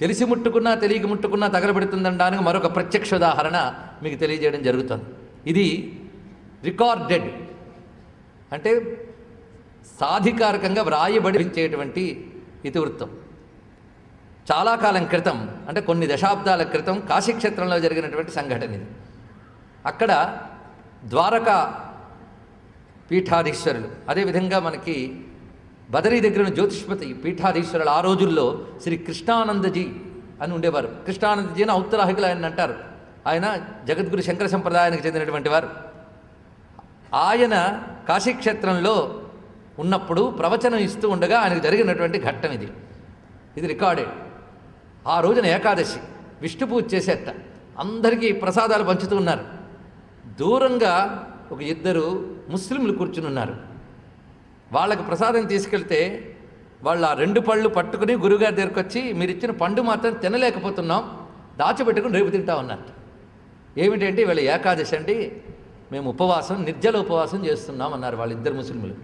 తెలిసి ముట్టుకున్నా తెలియక ముట్టుకున్నా తగలబెడుతుందనడానికి మరొక ప్రత్యక్ష ఉదాహరణ మీకు తెలియజేయడం జరుగుతుంది. ఇది రికార్డెడ్ అంటే సాధికారకంగా వ్రాయబడి ఇచ్చేటువంటి ఇతివృత్తం. చాలా కాలం క్రితం అంటే కొన్ని దశాబ్దాల క్రితం కాశీక్షేత్రంలో జరిగినటువంటి సంఘటన ఇది. అక్కడ ద్వారకా పీఠాధీశ్వరులు అదేవిధంగా మనకి బదరీ దగ్గర ఉన్న జ్యోతిష్పతి పీఠాధీశ్వరులు ఆ రోజుల్లో శ్రీ కృష్ణానందజీ అని ఉండేవారు. కృష్ణానందజీ అని ఔత్తరాహికులు ఆయన అంటారు. ఆయన జగద్గురు శంకర సంప్రదాయానికి చెందినటువంటి వారు. ఆయన కాశీక్షేత్రంలో ఉన్నప్పుడు ప్రవచనం ఇస్తూ ఉండగా ఆయనకు జరిగినటువంటి ఘట్టం ఇది. ఇది రికార్డెడ్ ఆ రోజున ఏకాదశి. విష్ణు పూజ చేసేట అందరికీ ప్రసాదాలు పంచుతూ ఉన్నారు. దూరంగా ఒక ఇద్దరు ముస్లింలు కూర్చుని ఉన్నారు. వాళ్ళకి ప్రసాదం తీసుకెళ్తే వాళ్ళు ఆ రెండు పళ్ళు పట్టుకుని గురుగారి దగ్గరికి వచ్చి మీరు ఇచ్చిన పండు మాత్రం తినలేకపోతున్నాం దాచిపెట్టుకుని రేపు తింటా ఉన్నారు ఏమిటంటే వీళ్ళ ఏకాదశి అండి మేము ఉపవాసం నిర్జల ఉపవాసం చేస్తున్నాం అన్నారు వాళ్ళిద్దరు ముస్లింలు.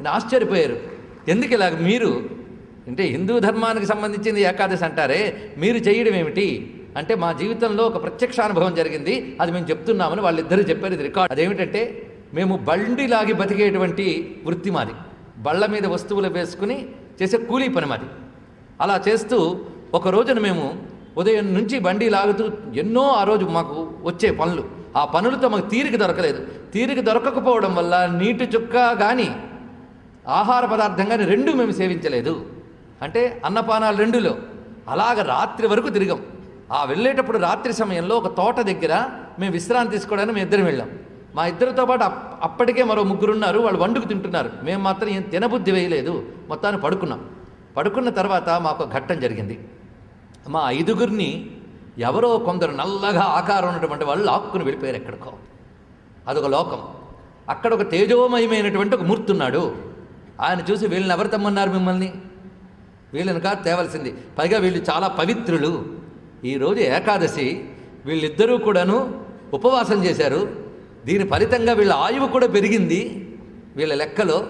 నేను ఆశ్చర్యపోయారు. ఎందుకు ఇలాగ మీరు? అంటే హిందూ ధర్మానికి సంబంధించింది ఏకాదశి అంటారే మీరు చేయడం ఏమిటి? అంటే మా జీవితంలో ఒక ప్రత్యక్ష అనుభవం జరిగింది అది మేము చెప్తున్నామని వాళ్ళిద్దరూ చెప్పారు ఇది రికార్డ్. అదేమిటంటే మేము బండి లాగి బతికేటువంటి వృత్తి మాది. బళ్ళ మీద వస్తువులు వేసుకుని చేసే కూలీ పని మాది. అలా చేస్తూ ఒక రోజున మేము ఉదయం నుంచి బండి లాగుతూ ఎన్నో ఆ రోజు మాకు వచ్చే పనులు. ఆ పనులతో మాకు తీరిక దొరకలేదు. తీరిక దొరకకపోవడం వల్ల నీటి చుక్క కానీ ఆహార పదార్థం కానీ రెండు మేము సేవించలేదు. అంటే అన్నపానాలు రెండులో. అలాగ రాత్రి వరకు తిరిగాం. ఆ వెళ్ళేటప్పుడు రాత్రి సమయంలో ఒక తోట దగ్గర మేము విశ్రాంతి తీసుకోవడానికి మేము ఇద్దరం వెళ్ళాం. మా ఇద్దరితో పాటు అప్- అప్పటికే మరో ముగ్గురు ఉన్నారు వాళ్ళు వండుకు తింటున్నారు. మేము మాత్రం ఏం తినబుద్ధి వేయలేదు. మొత్తాన్ని పడుకున్నాం. పడుకున్న తర్వాత మాకు ఘట్టం జరిగింది. మా ఐదుగురిని ఎవరో కొందరు నల్లగా ఆకారం ఉన్నటువంటి వాళ్ళు లాక్కుని వెళ్ళిపోయారు ఎక్కడికో. అదొక లోకం. అక్కడ ఒక తేజోమయమైనటువంటి ఒక మూర్తి ఉన్నాడు. ఆయన చూసి వీళ్ళని ఎవరు తెమ్మన్నారు మిమ్మల్ని? వీళ్ళని కాదు తేవలసింది. పైగా వీళ్ళు చాలా పవిత్రులు. ఈరోజు ఏకాదశి. వీళ్ళిద్దరూ కూడాను ఉపవాసం చేశారు. దీని ఫలితంగా వీళ్ళ ఆయువు కూడా పెరిగింది. వీళ్ళ లెక్కలో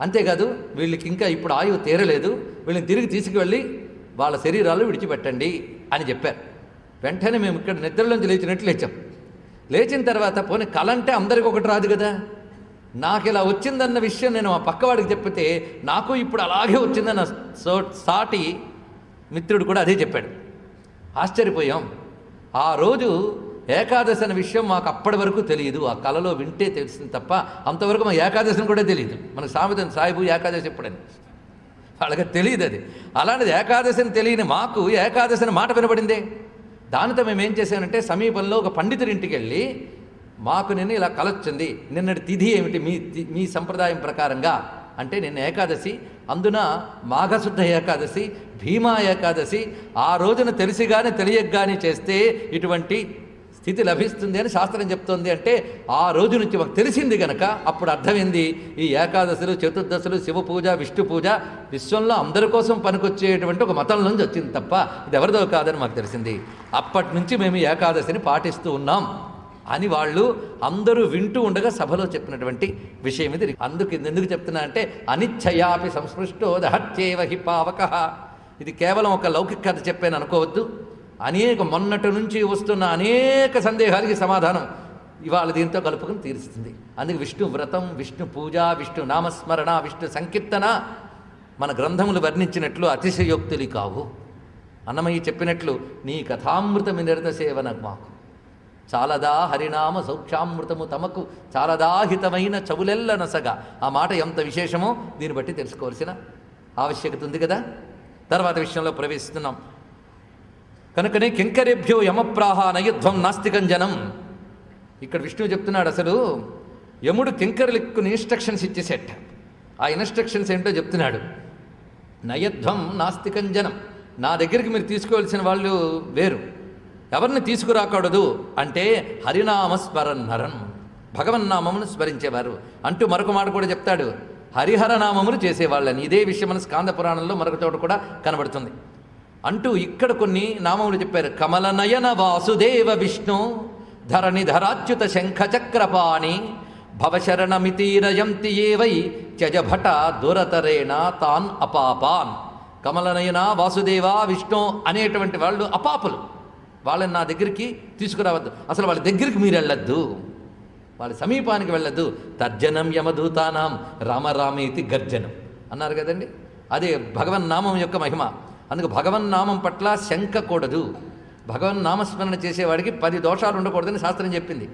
అంతేకాదు వీళ్ళకి ఇంకా ఇప్పుడు ఆయువు తీరలేదు. వీళ్ళని తిరిగి తీసుకువెళ్ళి వాళ్ళ శరీరాలు విడిచిపెట్టండి అని చెప్పారు. వెంటనే మేము ఇక్కడ నిద్రలోంచి లేచినట్లు లేచాం. లేచిన తర్వాత పోనీ కళ అంటే అందరికి ఒకటి రాదు కదా. నాకు ఇలా వచ్చిందన్న విషయం నేను మా పక్కవాడికి చెప్పితే నాకు ఇప్పుడు అలాగే వచ్చిందన్న సో సాటి మిత్రుడు కూడా అదే చెప్పాడు. ఆశ్చర్యపోయాం. ఆ రోజు ఏకాదశి అనే విషయం మాకు అప్పటి వరకు తెలియదు. ఆ కళలో వింటే తెలిసింది తప్ప అంతవరకు మా ఏకాదశిని కూడా తెలియదు. మన సామెతం సాయిబు ఏకాదశి ఎప్పుడని. వాళ్ళకి తెలియదు అది. అలాంటిది ఏకాదశిని తెలియని మాకు ఏకాదశిని మాట వినబడిందే. దానితో మేము ఏం చేశానంటే సమీపంలో ఒక పండితుడింటికి వెళ్ళి మాకు నిన్న ఇలా కలొచ్చింది. నిన్నటి తిథి ఏమిటి? మీ మీ సంప్రదాయం ప్రకారంగా అంటే నిన్న ఏకాదశి. అందున మాఘశుద్ధ ఏకాదశి భీమా ఏకాదశి. ఆ రోజున తెలిసి కానీ తెలియక కానీ చేస్తే ఇటువంటి స్థితి లభిస్తుంది అని శాస్త్రం చెప్తోంది అంటే ఆ రోజు నుంచి మాకు తెలిసింది గనక అప్పుడు అర్థమైంది. ఈ ఏకాదశులు చతుర్దశులు శివ పూజ విష్ణు పూజ విశ్వంలో అందరి కోసం పనికొచ్చేటువంటి ఒక మతం నుంచి వచ్చింది తప్ప ఇది ఎవరిదో కాదని మాకు తెలిసింది. అప్పటి నుంచి మేము ఏకాదశిని పాటిస్తూ ఉన్నాం అని వాళ్ళు అందరూ వింటూ ఉండగా సభలో చెప్పినటువంటి విషయం ఇది. అందుకు ఎందుకు చెప్తున్నా అంటే అనిచ్చయాపి సంస్పృష్టో దహత్యేవ హి పావక. ఇది కేవలం ఒక లౌకిక కథ చెప్పాను అనుకోవద్దు. అనేక మొన్నటి నుంచి వస్తున్న అనేక సందేహాలకి సమాధానం ఇవాళ దీంతో కలుపుకొని తీరుస్తుంది. అందుకే విష్ణు వ్రతం విష్ణు పూజ విష్ణు నామస్మరణ విష్ణు సంకీర్తన మన గ్రంథములు వర్ణించినట్లు అతిశయోక్తులు కావు. అన్నమయ్య చెప్పినట్లు నీ కథామృతమి నిరత మాకు. చాలదా హరినామ సౌక్షామృతము తమకు చాలదా హితమైన చవులెల్ల నసగా. ఆ మాట ఎంత విశేషమో దీన్ని బట్టి తెలుసుకోవాల్సిన ఆవశ్యకత ఉంది కదా. తర్వాత విషయంలో ప్రవేశిస్తున్నాం. కనుకనే కింకరేభ్యో యమప్రాహ నయుధ్వం నాస్తికం జనం. ఇక్కడ విష్ణువు చెప్తున్నాడు అసలు యముడు కింకరులకు ఇన్స్ట్రక్షన్స్ ఇచ్చేసేట. ఆ ఇన్స్ట్రక్షన్స్ ఏంటో చెప్తున్నాడు. నయధ్వం నాస్తికం జనం. నా దగ్గరికి మీరు తీసుకోవాల్సిన వాళ్ళు వేరు. ఎవరిని తీసుకురాకూడదు అంటే హరినామస్మరన్ నరన్ భగవన్నామమును స్మరించేవారు. అంటూ మరొక మాట కూడా చెప్తాడు. హరిహర నామములు చేసేవాళ్ళని. ఇదే విషయం మన స్కాంద పురాణంలో మరొక చోట కూడా కనబడుతుంది. అంటూ ఇక్కడ కొన్ని నామములు చెప్పారు. కమలనయన వాసుదేవ విష్ణు ధరణి ధరాచ్యుత శంఖ చక్రపాణి భవశరణమితీరయంతి ఏవై త్యజభట దురతరేణ తాన్ అపాపాన్. కమలనయన వాసుదేవ విష్ణు అనేటువంటి వాళ్ళు అపాపులు. వాళ్ళని నా దగ్గరికి తీసుకురావద్దు. అసలు వాళ్ళ దగ్గరికి మీరు వెళ్ళొద్దు. వాళ్ళ సమీపానికి వెళ్ళొద్దు. తర్జనం యమదూతానాం రామరామేతి గర్జనం. అన్నారు కదండి? అదే భగవన్ నామం యొక్క మహిమ. అందుకు భగవన్నామం పట్ల శంక కూడదు. భగవన్ నామస్మరణ చేసేవాడికి పది దోషాలు ఉండకూడదని శాస్త్రం చెప్పింది.